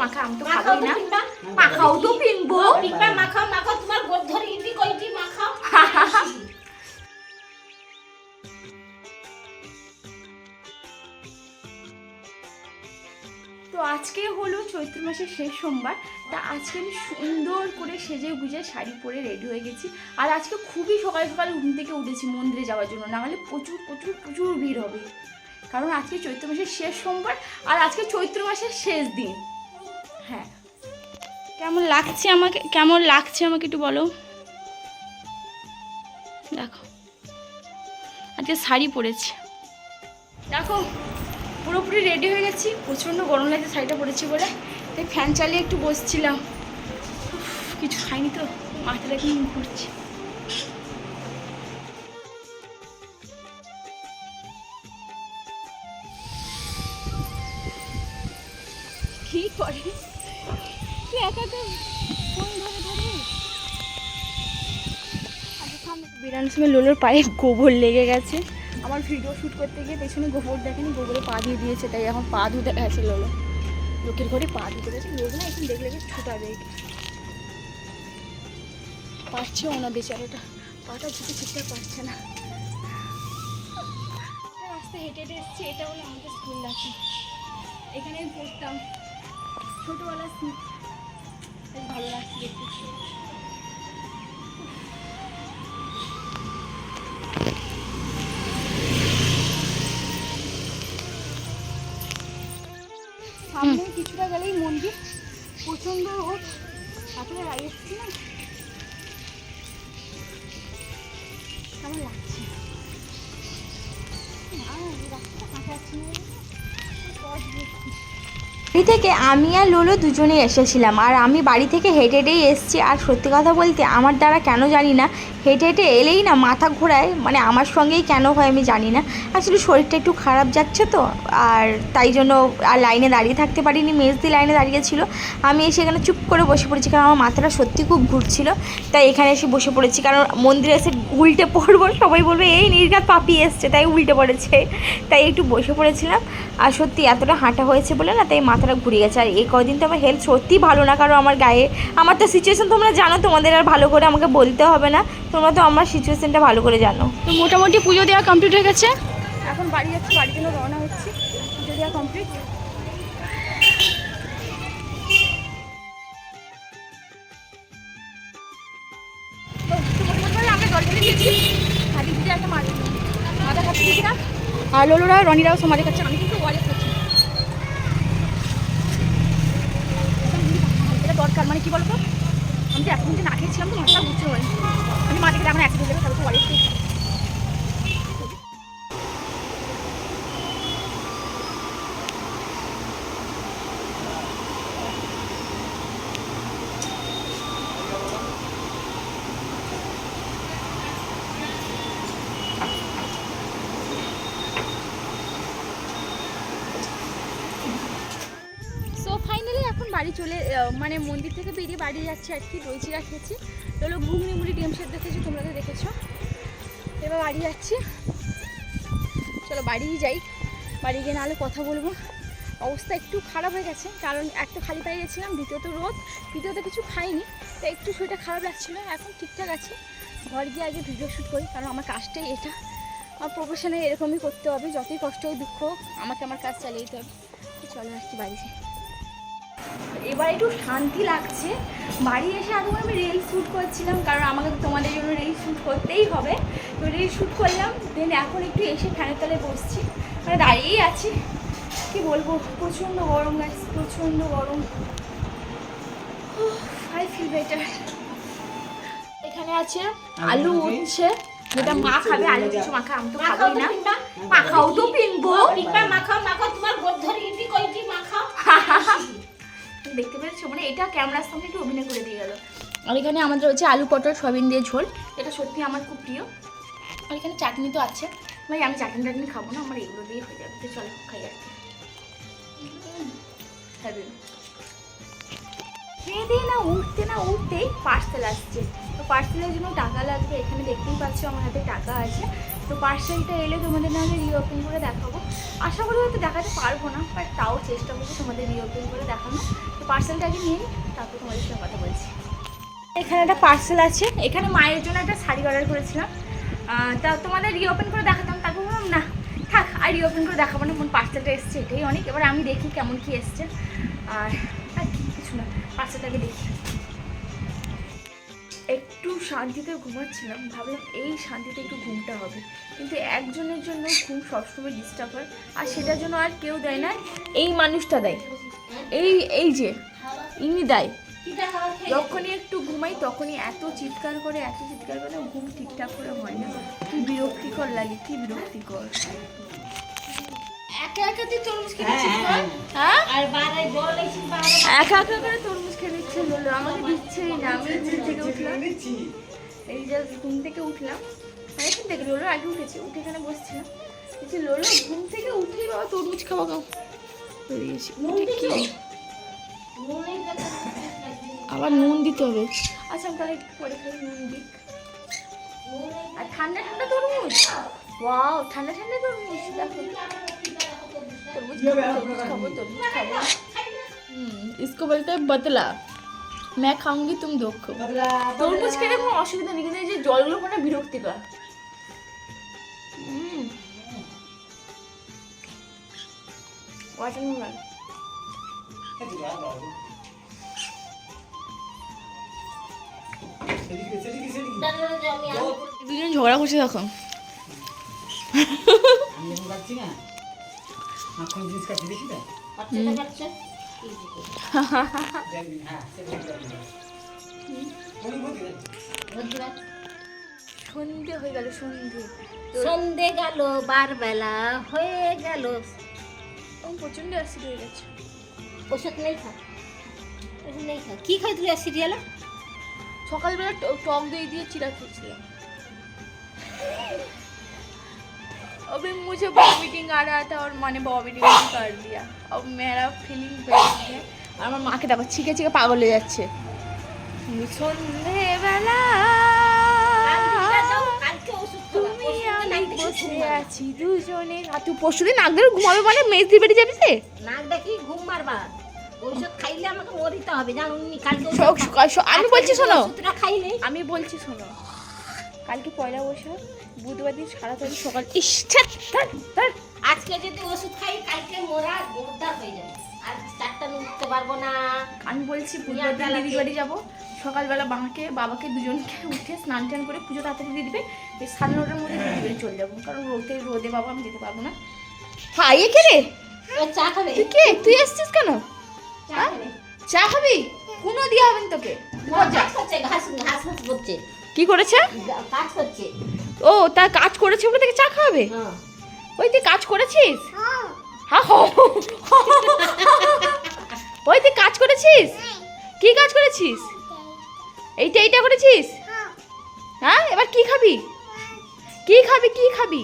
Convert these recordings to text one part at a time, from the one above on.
মাখা আমি তো খাবোই না। মাখাও তো পিনবো পিকবা মাখাও মাখাও তোমার গোদ ধরে ইটি কইটি মাখাও তো আজকে হলো চৈত্র মাসের শেষ সোমবার তা আজকে আমি সুন্দর করে সেজে গুজে শাড়ি পরে রেডি হয়ে গেছি। আর আজকে খুবই সকাল সকাল ঘুম থেকে উঠেছি মন্দিরে যাওয়ার জন্য নাহলে প্রচুর প্রচুর প্রচুর ভিড় হবে। কারণ আজকে চৈত্র মাসের শেষ সোমবার আর আজকে চৈত্র মাসের শেষ দিন। হ্যাঁ। কেমন লাগছে আমাকে, কেমন লাগছে আমাকে একটু বলো। দেখো। আজকে শাড়ি পরেছি। দেখো, পুরোপুরি রেডি হয়ে গেছি। প্রচণ্ড গরম লাগছে শাড়িটা পরেছি বলে। তাই ফ্যান চালিয়ে একটু বসছিলাম। কিছু খাইনি তো, মাথাটা কিন্তু ঘুরছে কি করে? বেরানোর সময় লোলোর পায়ে গোবর লেগে গেছে। আমার ভিডিও শ্যুট করতে গিয়ে পেছনে গোবর দেখেনি, গোবরে পা দিয়ে দিয়েছে, তাই এখন পা ধুতে গেছে লোলো। লোকের ঘরে পা ধুতে গেছে, লোক না এখন দেখলে গিয়ে ছোটা দেয় পারছেও না বেচারাটা পাটা ধুতে ঠিকঠাক পারছে না। রাস্তায় হেঁটে হেঁটে এসেছি, এটা হলো আমাদের স্কুল লাঠি এখানে পড়তাম। বেশ ভালো লাগছে দেখতে। সামনে কিছুটা গেলেই মন্দির। রোদ। গাড়ি এসছি না? কেমন লাগছে রাস্তাটা আছে। বাড়ি থেকে আমি আর লোলো দুজনেই এসেছিলাম আর আমি বাড়ি থেকে হেঁটে হেঁটেই এসেছি। আর সত্যি কথা বলতে আমার দ্বারা কেন জানি না হেঁটে হেঁটে এলেই না মাথা ঘোরায়। মানে আমার সঙ্গেই কেন হয় আমি জানি না। আসলে শরীরটা একটু খারাপ যাচ্ছে তো, আর তাই জন্য আর লাইনে দাঁড়িয়ে থাকতে পারিনি। মেজদি লাইনে দাঁড়িয়েছিল আমি এসে এখানে চুপ করে বসে পড়েছি, কারণ আমার মাথাটা সত্যি খুব ঘুরছিল। তাই এখানে এসে বসে পড়েছি, কারণ মন্দিরে এসে উল্টে পড়ব, সবাই বলবে, এই নির্ঘাত পাপি এসছে। তাই উল্টে পড়েছে। তাই একটু বসে পড়েছিলাম। আর সত্যি এতটা হাঁটা হয়েছে বলে না, তাই মাথাটা ঘুরে গেছে। আর এই কদিন তো আমার হেলথ সত্যিই ভালো না, কারণ আমার গায়ে আমার তো সিচুয়েশন তোমরা জানো, তোমাদের আর ভালো করে আমাকে বলতে হবে না। তোমরা তো আমার সিচুয়েশনটা ভালো করে জানো। তো মোটামুটি পুজো দেওয়া কমপ্লিট হয়ে গেছে? এখন বাড়ি যাচ্ছি বাড়ির জন্য রওনা হচ্ছে। পুজো দেওয়া কমপ্লিট আর লোলোরা রনিরাও সমাজে কাছে আমি কিন্তু খাচ্ছি এটা দরকার মানে কি বলতো? আমি তো এখন যে না খেয়েছিলাম তো মাথা বুঝতে হয় আমি মা থেকে এখন অ্যাক্সিডেন্ট যাবে তাহলে তো ওয়ারে সো ফাইনালি এখন বাড়ি চলে মানে মন্দির থেকে বেরিয়ে বাড়ি যাচ্ছে আর কি, দই চিরা খেয়েছি। চলো ঘুগনি, মুড়ি, ডিম সেদ্ধ দেখেছ তোমরা তো দেখেছ। এবার বাড়ি যাচ্ছি। চলো বাড়িই যাই। বাড়ি গিয়ে নাহলে কথা বলব। অবস্থা একটু খারাপ হয়ে গেছে, কারণ এক তো খালি পায়ে গেছিলাম, দ্বিতীয়ত রোদ। তৃতীয়ত কিছু খাইনি তো একটু শরীরটা খারাপ লাগছিল। এখন ঠিকঠাক আছে। ঘর গিয়ে আগে ভিডিও শ্যুট করি, কারণ আমার কাজটাই এটা। আমার প্রফেশনে এরকমই করতে হবে, যতই কষ্ট হোক, দুঃখ হোক, আমাকে আমার কাজ চালিয়ে যেতে হবে। চলো আসছি বাড়ি যাই এবার একটু শান্তি লাগছে। বাড়ি এসে আগে আমি রিল শ্যুট করছিলাম কারণ আমাকে তোমাদের জন্য রিল শ্যুট করতেই হবে। তো রিল শ্যুট করলাম দেন এখন একটু এসে ফ্যানের তলে বসছি। মানে দাঁড়িয়েই আছি। কি বলব প্রচণ্ড গরম লাগছে প্রচণ্ড গরম। আই ফিল বেটার এখানে আছে আলু উঠছে যেটা মা খাবে আলু কিছু মাখা আমি তো মাখাও না। মাখাও তো পিনবো পিকবা মাখাও মাখাও তোমার গোদ ধরে ইটি কইটি মাখাও। দেখতে পেরেছ? মানে এটা ক্যামেরার সামনে একটু অভিনয় করে দিয়ে গেল। আর এখানে আমাদের হচ্ছে আলু পটল, সয়াবিন দিয়ে ঝোল। এটা সত্যি আমার খুব প্রিয়। আর এখানে চাটনি তো আছে। ভাই, আমি চাটনি টাটনি খাব না, আমার এগুলো দিয়ে হয়ে যাবে। চলো খাই আর কি। খেয়ে না, উঠতে না, উঠতেই পার্সেল আসছে। তো পার্সেলের জন্য টাকা লাগবে। এখানে দেখতেই পাচ্ছ আমার হাতে টাকা আছে। তো পার্সেলটা এলে তোমাদের নামে রিওপেন করে দেখাবো। আশা করি হয়তো দেখাতে পারব না বাট তাও চেষ্টা করব তোমাদের রিওপেন করে দেখানো তো পার্সেলটা আগে নিয়ে তারপর তোমাদের সঙ্গে কথা বলছি। এখানে একটা পার্সেল আছে, এখানে মায়ের জন্য একটা শাড়ি অর্ডার করেছিলাম। তা তোমাদের রিওপেন করে দেখাতাম, তারপর বললাম না, থাক, আর রিওপেন করে দেখাবো না কোন পার্সেলটা এসছে এটাই অনেক। এবার আমি দেখি কেমন কি এসছে। আর কিছু না, পার্সেলটাকে দেখি। একটু শান্তিতে ঘুমাচ্ছিলাম ভাবলাম এই শান্তিতে একটু ঘুমটা হবে। কিন্তু একজনের জন্য ঘুম সবসময় ডিস্টার্ব হয় আর সেটার জন্য আর কেউ দেয় না এই মানুষটা দেয়। এই এই যে ইনি দেয়। যখনই একটু ঘুমাই তখনই এত চিৎকার করে এত চিৎকার করে ঘুম ঠিকঠাক করে হয় না। কি বিরক্তিকর লাগে কি বিরক্তিকর। একা একা তুই তরমুজ হ্যাঁ আর জল এসে বারে একা একা করে তরমুজ খেয়ে নিচ্ছে বললো আমাকে দিচ্ছেই না আমি ঘুম থেকে উঠলাম এই যে ঘুম থেকে উঠলাম অনেকক্ষণ থেকে লোলো আগে উঠেছে উঠে এখানে বসছিলাম বলছি লোলো ঘুম থেকে উঠেই বাবা তরমুজ খাওয়া খাও বেরিয়েছি উঠে কি নুনে দেখা আবার নুন দিতে হবে আচ্ছা আমি তাহলে একটু পরে খাই নুন দিক আর ঠান্ডা ঠান্ডা তরমুজ ওয়াও ঠান্ডা ঠান্ডা তরমুজ দেখো তরমুজ খাবো তরমুজ খাবো তরমুজ খাবো হুম इसको बोलते हैं बतला मैं खाऊंगी तुम देखो তরমুজ খেলে কোনো অসুবিধা নেই কিন্তু এই যে জলগুলো মানে বিরক্তিকর হুম ওয়াটারমেলন দাঁড়ানো জমি আমি দুজন ঝগড়া করছে তখন আমি যখন পাচ্ছি না মাখন জিনিস কাটতে দেখি না পাচ্ছে সন্ধে হয়ে গেল সন্ধে। সন্ধে গেল বারবেলা হয়ে গেল। প্রচণ্ড অ্যাসিড হয়ে গেছে। ওষুধ নেই খা। ওষুধ নেই খা। কি খাই তুই সিরিয়ালে সকালবেলা ট- টক দই দিয়ে চিরা খেয়েছিলাম। अभी मुझे वॉमिटिंग आ रहा था और मैंने वॉमिटिंग भी कर दिया अब मेरा फीलिंग बेस्ट है আর আমার মাকে দেখো ছিকে ছিকে পাগল হয়ে যাচ্ছে সন্ধেবেলা কালকে ওষুধ তুমি আমি বসে আছি দুজনে আর তুই পরশু দিন নাক ধরে ঘুমাবে মানে মেজদি বেরিয়ে যাবি সে নাক দেখি ঘুম মারবা ওষুধ খাইলে আমাকে মরিতে হবে জানুন নি কালকে ওষুধ শোক, খা- শোক, আমি আজকে বলছি যদি শোনো। ওষুধটা খাইলে আমি বলছি শোনো কালকে পয়লা বৈশাখ বুধবার দিন সারা তারিখ সকাল। ইস। আজকে যদি ওষুধ খাই কালকে মোরা গোদ্দার হয়ে যাবে। আর চারটা উঠতে পারব না। আমি বলছি বুধবার দিন দিদির বাড়ি যাব। সকালবেলা বাবাকে বাবাকে দুজনকে উঠে স্নান টান করে পুজো তাড়াতাড়ি দিয়ে দিবে। সাড়ে নটার মধ্যে দিদির বাড়ি চলে যাব। কারণ রোদে রোদে বাবা আমি যেতে পারব না। হ্যাঁ ইয়ে কে রে? চা খাবে। তুই কে? তুই এসছিস কেন? চা খাবে। চা খাবি? কোনো দিয়ে হবেন তোকে। ঘাস ঘাস ঘাস করছে কি করেছে? কাজ করছে। ও তার কাজ করেছে বলে থেকে চা খাওয়াবে? হ্যাঁ। ওই তুই কাজ করেছিস? হ্যাঁ। হো। ওই তুই কাজ করেছিস? কি কাজ করেছিস? এইটা এইটা করেছিস? হ্যাঁ। এবার কি খাবি? কি খাবি কি খাবি?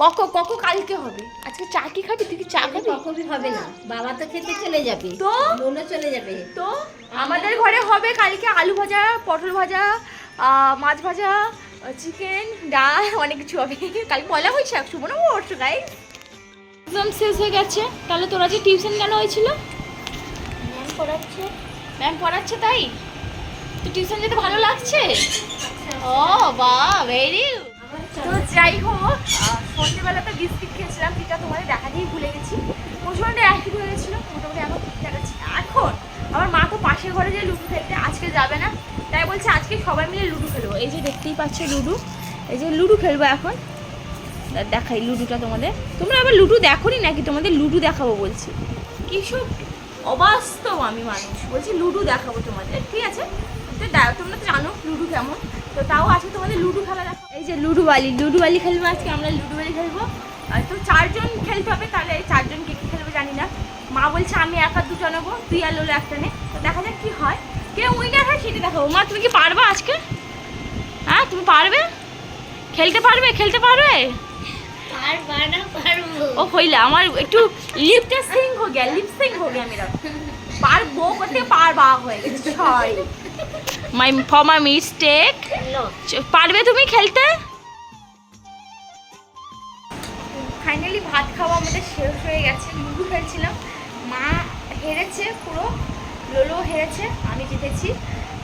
কক কক কালকে হবে। আজকে চা কি খাবি? তুই কি চা খাবি? কখনই হবে না? বাবা তো খেতে চলে যাবে। তো? লোলো চলে যাবে। তো? আমাদের ঘরে হবে কালকে আলু ভাজা পটল ভাজা মাছ ভাজা চিকেন ডাল অনেক কিছু হবে। কাল পয়লা বৈশাখ শুভ নববর্ষ গাই এক্সাম শেষ হয়ে গেছে। তাহলে তোরা যে টিউশন কেন হয়েছিল? ম্যাম পড়াচ্ছে। ম্যাম পড়াচ্ছে তাই? তো টিউশন যেতে ভালো লাগছে? ও বা ভেরি তো যাই হোক সন্ধ্যেবেলা তো বিস্কিট খেয়েছিলাম, যেটা তোমাদের দেখাতেই ভুলে গেছি। প্রচণ্ড অ্যাসিড হয়ে গেছিল, মোটামুটি এখন আছে। এখন আমার মা তো পাশের ঘরে যে লুডু খেলতে আজকে যাবে না, তাই বলছে আজকে সবাই মিলে লুডু খেলব। এই যে দেখতেই পাচ্ছ লুডু, এই যে লুডু খেলব এখন। দেখাই লুডুটা তোমাদের। তোমরা আবার লুডু দেখোনি নাকি? তোমাদের লুডু দেখাবো বলছি। কিছু অবাস্তব আমি মানুষ। বলছি লুডু দেখাবো তোমাদের, ঠিক আছে? তোমরা তো জানো লুডু কেমন। তো তাও আজকে তোমাদের লুডো খেলা দেখো। এই যে লুডো বালি লুডো বালি খেলব আজকে আমরা লুডো বালি খেলব তো চারজন খেলতে হবে তাহলে চারজন কে কে খেলবে জানি না। মা বলছে আমি একা দুটো নেব তুই আর লোলো একটা নে। তো দেখা যাক কি হয়। কে উইনার হয় সেটা দেখো। মা তুমি কি পারবে আজকে? হ্যাঁ তুমি পারবে? খেলতে পারবে? খেলতে পারবে? ও হইলে আমার একটু লিপটা সিং হো গিয়া লিপ সিং হো গিয়া মেরা পারব করতে পারবা হয়ে গেছে ছয় মাই ফর মাই মিস্টেক পারবে তুমি খেলতে? ফাইনালি ভাত খাওয়া আমাদের শেষ হয়ে গেছে। লুডু খেলছিলাম। মা হেরেছে পুরো। লোলো হেরেছে আমি জিতেছি।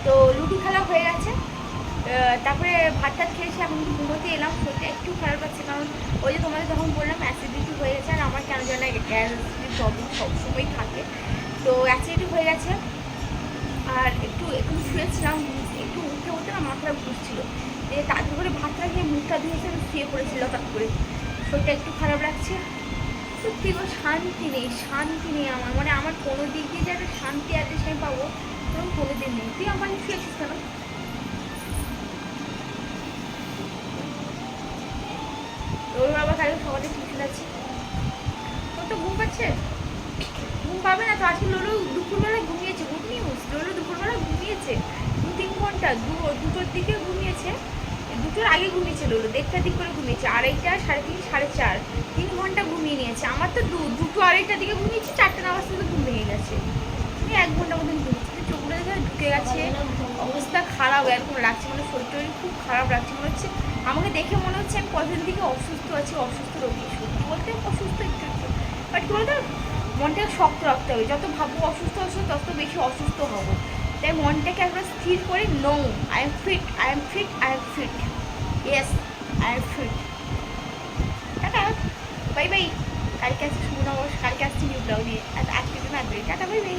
তো লুডু খেলা হয়ে গেছে। তারপরে ভাত টাত খেয়েছি এখন ঘুমোতে এলাম। শরীরটা একটু খারাপ লাগছে কারণ ওই যে তোমাদের যখন বললাম অ্যাসিডিটি হয়ে গেছে। আর আমার কেন জানা গ্যাস প্রবলেম সবসময় থাকে। তো অ্যাসিডিটি হয়ে গেছে। আর একটু একটু শুয়েছিলাম, একটু উঠে উঠে না মাথাটা ঘুরছিল। যে তাড়াতাড়ি করে ভাতটা খেয়ে মুখটা ধুয়েছে আমি শুয়ে পড়েছিল তার করে। শরীরটা একটু খারাপ লাগছে। সত্যি গো, শান্তি নেই শান্তি নেই আমার। মানে আমার কোনো দিক দিয়ে যে একটা শান্তি আছে আমি পাবো তখন কোনো দিন নেই। তুই আমার শুয়েছিস কেন? ওর বাবা কালকে সকালে টিউশন আছে। তোর তো ঘুম পাচ্ছে? ঘুম পাবে না তো? আজকে লোলো দুপুরবেলা ঘুমিয়েছে। গুড নিউজ লোলো দুপুরবেলা ঘুমিয়েছে। দু তিন ঘণ্টা, দু, দুটোর দিকে ঘুমিয়েছে। দুটোর আগে ঘুমিয়েছে লোলো, দেড়টার দিক করে ঘুমিয়েছে। আড়াইটা, সাড়ে তিন, সাড়ে চার, তিন ঘণ্টা ঘুমিয়ে নিয়েছে। আমার তো দু, দুটো আড়াইটার দিকে ঘুমিয়েছি, চারটে নামাজ থেকে ঘুম ভেঙে গেছে। আমি এক ঘণ্টা মতন ঘুমিয়েছি। চোখগুলো দেখে ঢুকে গেছে। অবস্থা খারাপ এরকম লাগছে মানে শরীর টরীর খুব খারাপ লাগছে মনে হচ্ছে। আমাকে দেখে মনে হচ্ছে আমি কদিন থেকে অসুস্থ আছি। অসুস্থ রোগী। সত্যি বলতে অসুস্থ একটু একটু। বাট কি বলতো? মনটাকে শক্ত রাখতে হবে। যত ভাববো অসুস্থ অসুস্থ তত বেশি অসুস্থ হব। তাই মনটাকে একবার স্থির করে no I am fit I am fit I am fit yes I am fit tata. Bye bye কালকে আসছি শুভ নববর্ষ। কালকে আসছি নিউ ব্লগ নিয়ে। আজকে জন্য টাটা বাই বাই